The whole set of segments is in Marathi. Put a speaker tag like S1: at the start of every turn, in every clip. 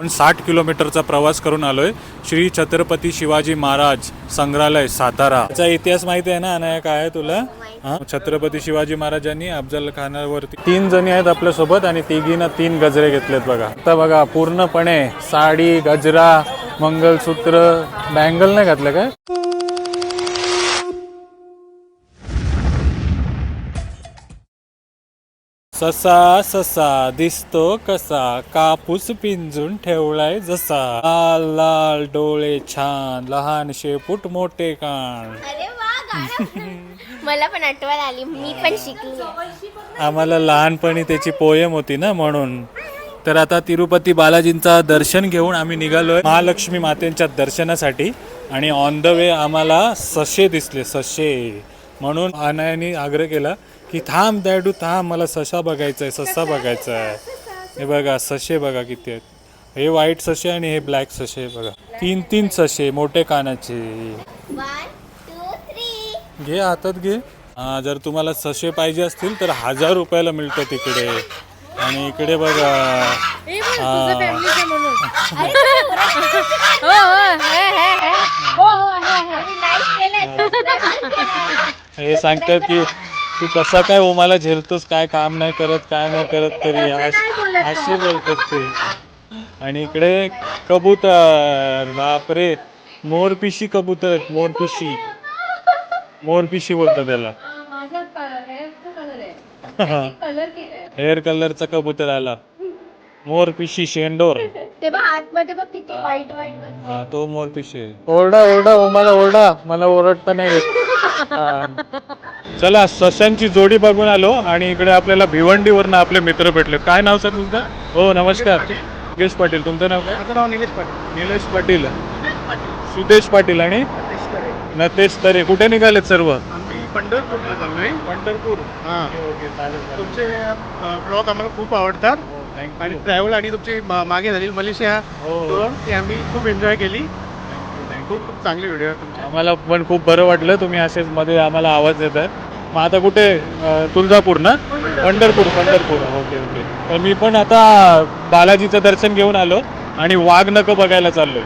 S1: आपण साठ किलोमीटरचा प्रवास करून आलोय. श्री छत्रपती शिवाजी महाराज संग्रहालय सातारा. त्याचा इतिहास माहिती आहे ना अनाया? काय आहे तुला? हा? छत्रपती शिवाजी महाराजांनी अफजल खानावरती तीन जणी आहेत आपल्यासोबत आणि तिघीनं तीन गजरे घेतलेत बघा. आता बघा पूर्णपणे साडी गजरा मंगलसूत्र बँगल नाही घातलं काय? ससा ससा दिसतो कसा? कापूस पिंजून ठेवलाय जसा. लाल लाल डोळे छान लहान शेपूट मोठे कान.
S2: अरे वा गाणं. मला पण आठवण आली मी पण शिकली.
S1: आम्हाला लहानपणी त्याची पोयम होती ना म्हणून. तर आता तिरुपती बालाजींचा दर्शन घेऊन आम्ही निघालोय महालक्ष्मी मातेच्या दर्शनासाठी. आणि ऑन द वे आम्हाला सशे दिसले सशे म्हणून अनायाने आग्रह केला की थांब दॅडू थांब मला सशा बघायचा आहे ससा बघायचा आहे हे बघा सशे बघा किती आहेत. हे व्हाईट सशे आणि हे ब्लॅक सशे बघा. तीन तीन सशे मोठे कानाचे. घे हातात घे. हा, जर तुम्हाला सशे पाहिजे असतील तर हजार रुपयाला मिळतं तिकडे. आणि इकडे बघा. हा. हे सांगतात की तू कसा काय ओमाला झेलतोस काय काम नाही करत काय नाही करत तरी अश- बोलतात ते. आणि इकडे कबूतर बापरे. मोरपिशी कबूतर मोरपिशी. मोरपिशी बोलतात त्याला. हेअर कलरचा कबूतर आला. मोरपिशी शेंडोर.
S2: ते बघ आतमध्ये बघ किती वाईट वाईट
S1: हा तो मोरपिशी आहे. ओरडा ओरडा ओमाला ओरडा. मला ओरडता नाही येत. हा. चला सशांची जोडी बघून आलो आणि इकडे आपल्याला भिवंडीवरनं आपले मित्र भेटले. काय नाव सर तुमचं? हो नमस्कार. योगेश पाटील. तुमचं नाव काय?
S3: माझं नाव निलेश पाटील.
S1: निलेश पाटील. सुदेश पाटील आणि? नतेश तरे. कुठे निघालेत सर्व?
S3: आम्ही पंढरपूरला चाललोय
S1: पंढरपूर.
S3: हां.
S1: ओके चालेल
S3: तुमचे ब्लॉग आम्हाला खूप आवडतात. आणि ट्रॅव्हल आणि तुमची मा- मागे झालेली मलेशिया
S1: हो.
S3: ती आम्ही खूप एन्जॉय केली. खूप खूप चांगली व्हिडिओ आहे तुमची.
S1: आम्हाला पण खूप बरं वाटलं. तुम्ही असेच मध्ये आम्हाला आवाज देत आहे मग आता कुठे? अं, तुळजापूर ना? पंढरपूर. Pandharpur okay okay. तर मी पण आता बालाजीचं दर्शन घेऊन आलो आणि वाघनकं बघायला चाललोय.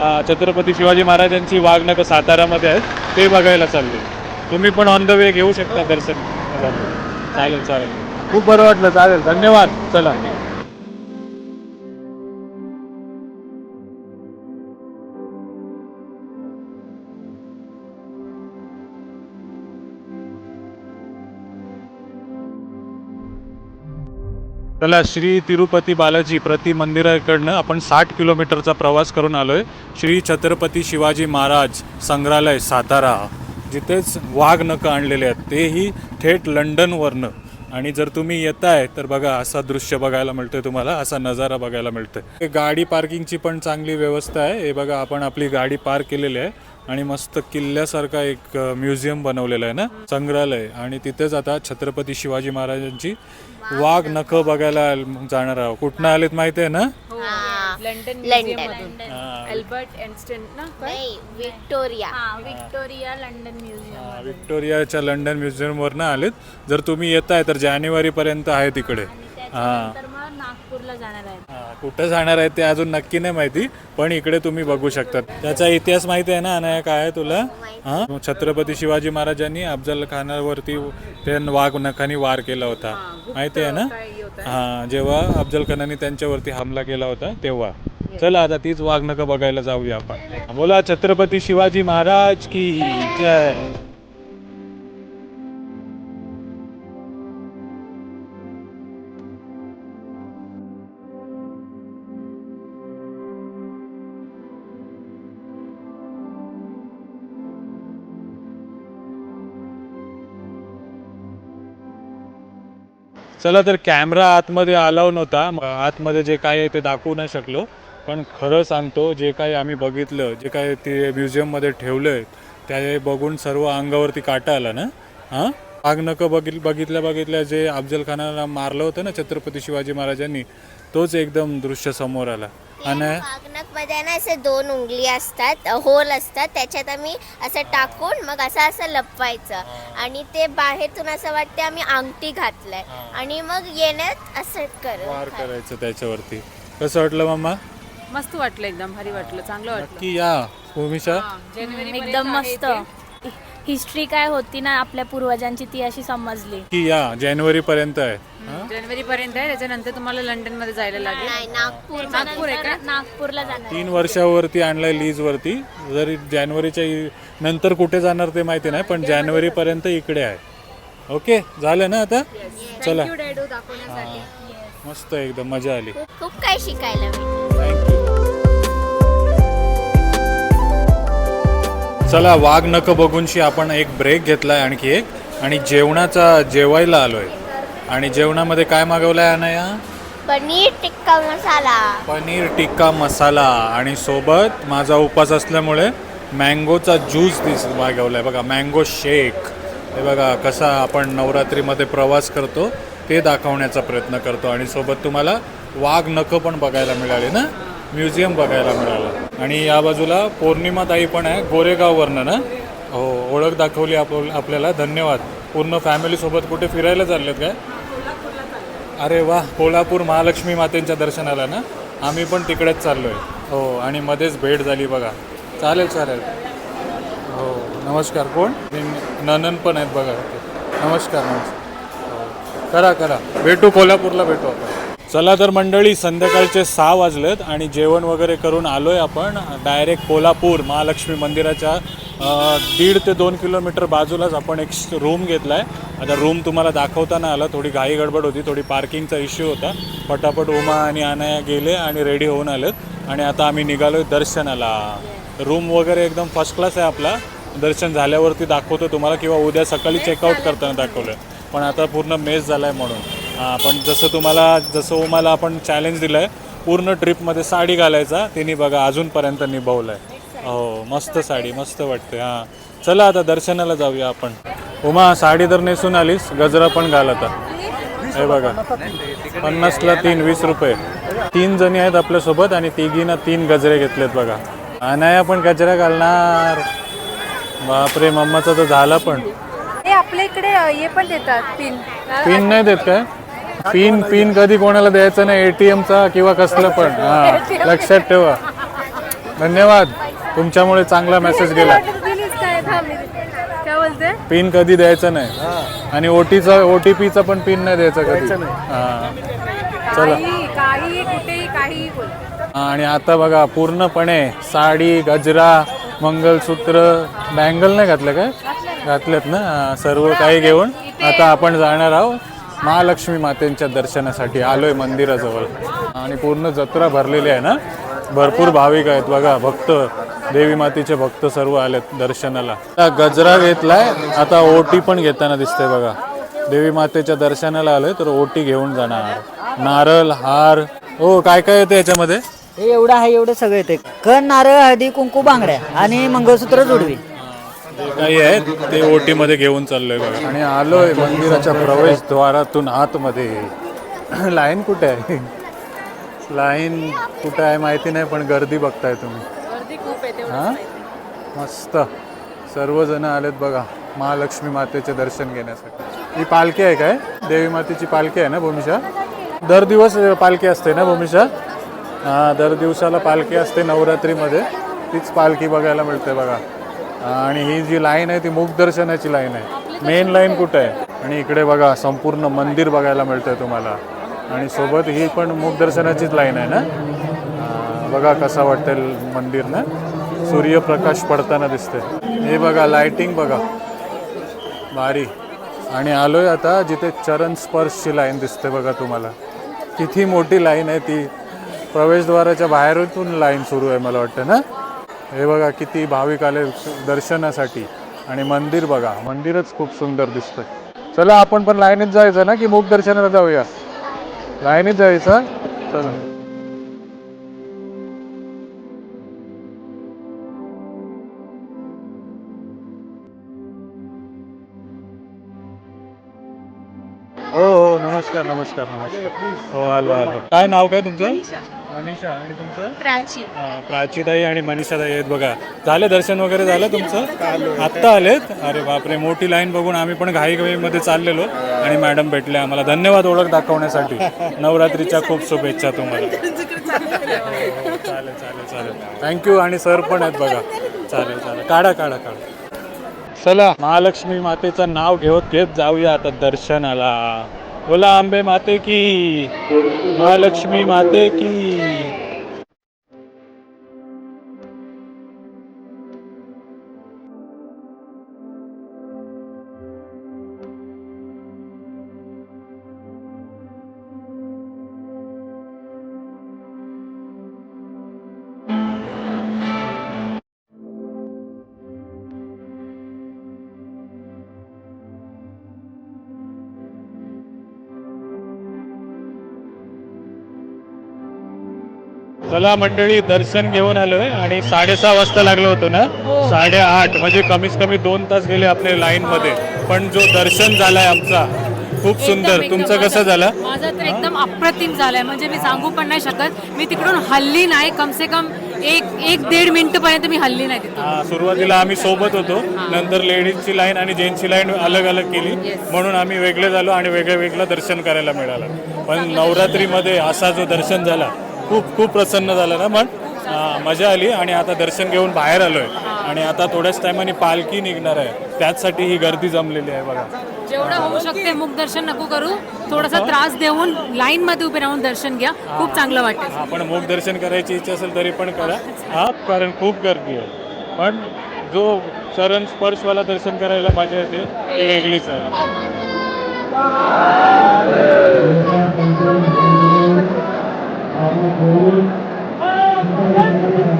S1: अं, छत्रपती शिवाजी महाराजांची वाघनकं सातारामध्ये आहेत. ते बघायला चाललोय. तुम्ही पण ऑन द वे घेऊ शकता दर्शन. चालेल चालेल. खूप बरं वाटलं. चालेल. धन्यवाद. चला. त्याला श्री तिरुपती बालाजी प्रति मंदिराकडनं आपण साठ किलोमीटरचा प्रवास करून आलोय. श्री छत्रपती शिवाजी महाराज संग्रहालय सातारा. जिथेच वाघ नकं आणलेले आहेत तेही थेट लंडनवरनं. आणि जर तुम्ही येताय तर बघा असा दृश्य बघायला मिळतोय तुम्हाला असा नजारा बघायला मिळतोय. गाडी पार्किंगची पण चांगली व्यवस्था आहे. हे बघा आपण आपली गाडी पार्क केलेली आहे. आणि मस्त किल्ल्यासारखा एक म्युझियम बनवलेला आहे ना संग्रहालय. आणि तिथेच आता छत्रपती शिवाजी महाराजांची वाघ नखं बघायला जाणार आहोत. कुठनं आलेत माहिती आहे ना?
S4: London
S2: London.
S1: हा,
S4: अल्बर्ट एन्स्टन ना काय
S2: नाही विक्टोरिया
S4: हा विक्टोरिया लंडन म्युझियम.
S1: हा, विक्टोरियाच्या लंडन म्युझियमवरनं आलेत. जर तुम्ही येताय तर जानेवारीपर्यंत आहे तिकडे. हां.
S4: मग नागपूरला जाणार आहेत.
S1: हा, कुठं जाणार आहे ते अजून नक्की नाही माहिती पण इकडे तुम्ही बघू शकता त्याचा इतिहास माहिती आहे ना अनाया काय आहे तुला? हा? छत्रपती शिवाजी महाराजांनी अफजल खानावरती ते वाघ नखानी वार केला होता. माहिती आहे ना? हा जेव्हा अफजल खानाने त्यांच्यावरती हमला केला होता तेव्हा. चला आता तीच वाघ नका बघायला जाऊया आपण. बोला छत्रपती शिवाजी महाराज की जय. चला तर कॅमेरा आतमध्ये अलाव नव्हता. आतमध्ये जे काय आहे ते दाखवू नाही शकलो. पण खरं सांगतो जे काही आम्ही बघितलं जे काय ते म्युझियममध्ये ठेवलं आहे त्या बघून सर्व अंगावरती काटा आला ना? हां? आगनकं बघित बघितल्या बघितल्या जे अफजल खानाला मारलं होतं ना छत्रपती शिवाजी महाराजांनी तोच एकदम दृश्य समोर आला. आणि
S2: मध्ये ना असे दोन उंगली असतात होल असतात त्याच्यात आम्ही असं टाकून मग असं असं लपवायचं. आणि ते बाहेरून असं वाटते आम्ही अंगठी घातलंय. आणि मग येण्यात असं कर
S1: वार करायचं त्याच्यावरती. कसं वाटलं मामा?
S4: मस्त वाटलं एकदम भारी वाटलं चांगलं वाटलं.
S1: नक्की या भूमिशा.
S4: जानेवारी
S5: एकदम मस्त. हिस्ट्री काय होती ना आपल्या पूर्वजांची ती अशी समजली.
S1: की या जानेवारी पर्यंत आहे
S4: जानेवारी पर्यंत आहे. त्याच्यानंतर तुम्हाला लंडनमध्ये जायला लागेल.
S2: नाही नागपूर
S4: नागपूर आहे का?
S5: नागपूरला जाणार.
S1: तीन वर्षावरती आणलाय लीज वरती. जरी जानेवारीच्या इ- नंतर कुठे जाणार ते माहिती नाही पण जानेवारी पर्यंत इकडे आहे. ओके झालं ना आता? चला.
S4: डॅडू दाखवण्यासाठी.
S1: मस्त एकदम मजा आली.
S2: खूप काही शिकायला
S1: थँक्यू चला वाघ नक बघूनशी आपण एक ब्रेक घेतलाय आणखी एक. आणि जेवणाचा जेवायला आलोय. आणि जेवणामध्ये काय मागवलंय अनया?
S2: पनीर टिक्का मसाला.
S1: पनीर टिक्का मसाला. आणि सोबत माझा उपास असल्यामुळे मँगोचा ज्यूस दिस मागवलाय. बघा मँगो शेक हे बघा कसा आपण नवरात्रीमध्ये प्रवास करतो ते दाखवण्याचा प्रयत्न करतो. आणि सोबत तुम्हाला वाघ नखं पण बघायला मिळाली ना? म्युझियम बघायला मिळालं. आणि या बाजूला पौर्णिमाताई पण आहे गोरेगाववरनं ना हो ओळख दाखवली आप आपल्याला. धन्यवाद. पूर्ण फॅमिलीसोबत कुठे फिरायला चाललेत काय? अरे वा कोल्हापूर महालक्ष्मी मातेंच्या दर्शनाला ना? आम्ही पण तिकडेच चाललो आहे हो आणि मध्येच भेट झाली बघा. चालेल चालेल. हो नमस्कार. कोण? ननन पण आहेत बघा. नमस्कार नमस्कार. हो. करा करा. भेटू कोल्हापूरला भेटू आपण. चला तर मंडळी संध्याकाळचे सहा वाजलेत आणि जेवण वगैरे करून आलोय आपण. डायरेक्ट कोल्हापूर महालक्ष्मी मंदिराच्या दीड ते दोन किलोमीटर बाजूलाच आपण एक रूम घेतला आहे आता रूम तुम्हाला दाखवताना आला थोडी घाई गडबड होती थोडी पार्किंगचा इश्यू होता. पटापट उमा आणि अनाया गेले आणि रेडी होऊन आलेत. आणि आता आम्ही निघालोय दर्शनाला. रूम वगैरे एकदम फर्स्ट क्लास आहे आपला. दर्शन झाल्यावरती दाखवतो तुम्हाला किंवा उद्या सकाळी चेकआउट करताना दाखवलं पण आता पूर्ण मेस झाला आहे म्हणून. पण जसं तुम्हाला जसं उमाला आपण चॅलेंज दिलं आहे पूर्ण ट्रिपमध्ये साडी घालायचा तिने बघा अजूनपर्यंत निभवलं आहे हो मस्त साडी मस्त वाटते हां. चला आता दर्शनाला जाऊया आपण. उमा साडी तर नेसून आलीस गजरा पण घाल आता. हे बघा पन्नासला तीन वीस रुपये. तीन जणी आहेत आपल्यासोबत आणि तिघींना तीन गजरे घेतलेत बघा. अनाया पण गजरा घालणार. बापरे मम्माचा तर झाला पण.
S4: आपल्या इकडे हे पण देतात पिन.
S1: पिन नाही देत काय? पिन पिन कधी कोणाला द्यायचं नाही एटीएमचा किंवा कसलं पण. हा लक्षात ठेवा. धन्यवाद. तुमच्यामुळे चांगला मेसेज गेला. पिन कधी द्यायचं नाही. आणि ओटीचा ओ टी पीचा पण पिन नाही द्यायचा कधी. हा. चला.
S4: काही काही कुठेही काहीही बोल.
S1: आणि आता बघा पूर्णपणे साडी गजरा मंगलसूत्र बँगल नाही घातलं काय? घातलेत ना? हा, सर्व काही घेऊन आता आपण जाणार आहोत. महालक्ष्मी मातेंच्या दर्शनासाठी आलोय मंदिराजवळ. आणि पूर्ण जत्रा भरलेली आहे ना? भरपूर भाविक आहेत बघा भक्त देवी मातेचे भक्त सर्व आलेत दर्शनाला. आता गजरा घेतलाय आता ओटी पण घेताना दिसते बघा. देवी मातेच्या दर्शनाला आलोय तर ओटी घेऊन जाणार. नारळ हार. हो काय काय येते याच्यामध्ये?
S6: हे एवढं आहे एवढं सगळं येते कण नारळ हळदी कुंकू बांगड्या आणि मंगळसूत्र जोडवी.
S1: काही आहे ते ओटी मध्ये घेऊन चाललोय बघा. आणि आलोय मंदिराच्या प्रवेशद्वारातून आतमध्ये. लाईन कुठे आहे? लाईन कुठे आहे माहिती नाही पण गर्दी बघताय तुम्ही.
S4: गर्दी खूप आहे तेवढं
S1: हा? मस्त. सर्वजण आलेत बघा महालक्ष्मी मातेचे दर्शन घेण्यासाठी. ही पालखी आहे काय? देवी मातेची पालखी आहे ना भूमिशा? दर दिवस पालखी असते ना भूमिशा? हा दर दिवसाला पालखी असते नवरात्रीमध्ये. तीच पालखी बघायला मिळते बघा. आणि ही जी लाईन आहे ती मुख दर्शनाची लाईन आहे. मेन लाईन कुठे आहे? आणि इकडे बघा संपूर्ण मंदिर बघायला मिळतंय तुम्हाला. आणि सोबत ही पण मुख दर्शनाचीच लाईन आहे ना? बघा कसा वाटेल मंदिर ना सूर्यप्रकाश पडताना दिसते हे बघा लाइटिंग बघा. भारी. आणि आलोय आता जिथे चरण स्पर्शची लाईन दिसते बघा तुम्हाला. किती मोठी लाईन आहे ती. प्रवेशद्वाराच्या बाहेरून लाईन सुरू आहे मला वाटतं ना? हे बघा किती भाविक आले दर्शनासाठी. आणि मंदिर बघा मंदिरच खूप सुंदर दिसतंय. चला आपण पण लाईनीत जायचं ना की मुख दर्शनाला जाऊया? लाईनीत जायचं चला. हो हो नमस्कार नमस्कार नमस्कार. हो आलो आलो. काय नाव काय तुमचं? मनीषा आणि तुमचं?
S5: प्राची.
S1: हा, प्राचीताई आणि मनीषाताई आहेत बघा. झालं दर्शन वगैरे झालं तुमचं? आत्ता आलेत? अरे बापरे मोठी लाईन बघून आम्ही पण घाई मध्ये चाललेलो आणि मॅडम भेटले आम्हाला. धन्यवाद ओळख दाखवण्यासाठी. नवरात्रीच्या खूप शुभेच्छा तुम्हाला. चालेल चालेल चालेल. थँक्यू आणि सर पण आहेत बघा. चालेल चालेल. काढा काढा काढा. चला. महालक्ष्मी मातेचं नाव घेत घेत जाऊया आता दर्शनाला. बोला आंबे माते की महालक्ष्मी माते की. चला मंडळी दर्शन घेऊन आलोय आणि साडेसहा वाजता लागलो होतो ना? साडेआठ म्हणजे कमीत कमी दोन तास गेले आपले लाईन मध्ये. पण जो दर्शन झालाय आमचा खूप सुंदर. तुमचं कसं झालं?
S4: माझं तर एकदम अप्रतिम झालंय. म्हणजे मी सांगू पण नाही शकत. मी तिकडून हल्ली नाही कम से कम एक एक दीड मिनिट पर्यंत मी हल्ली नाही तिथून.
S1: हा, सुरुवातीला आम्ही सोबत होतो. नंतर लेडीजची लाईन आणि जेंट्सची लाईन अलग अलग केली म्हणून आम्ही वेगळे झालो आणि वेगळं वेगळं दर्शन करायला मिळालं. पण नवरात्रीमध्ये असा जो दर्शन झाला खूप खूप प्रसन्न झालं ना मन? मजा आली आणि आता दर्शन घेऊन बाहेर आलोय. आणि आता थोड्याच टायमाने पालखी निघणार आहे. त्याचसाठी ही गर्दी जमलेली आहे बघा.
S4: जेवढं होऊ शकते मुख दर्शन नको करू. थोडासा त्रास देऊन लाईन मध्ये उभे राहून दर्शन घ्या. खूप चांगलं वाटेल.
S1: आपण मुख दर्शन करायची इच्छा असेल तरी पण करा. हा कारण खूप गर्दी आहे. पण जो चरण स्पर्शवाला दर्शन करायला मजा येते ती वेगळीच आहे.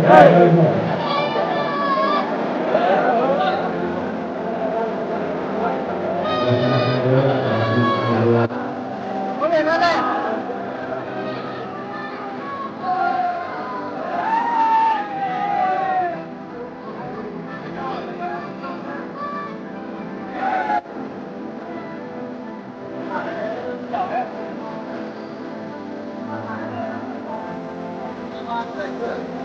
S1: Hey! Yeah.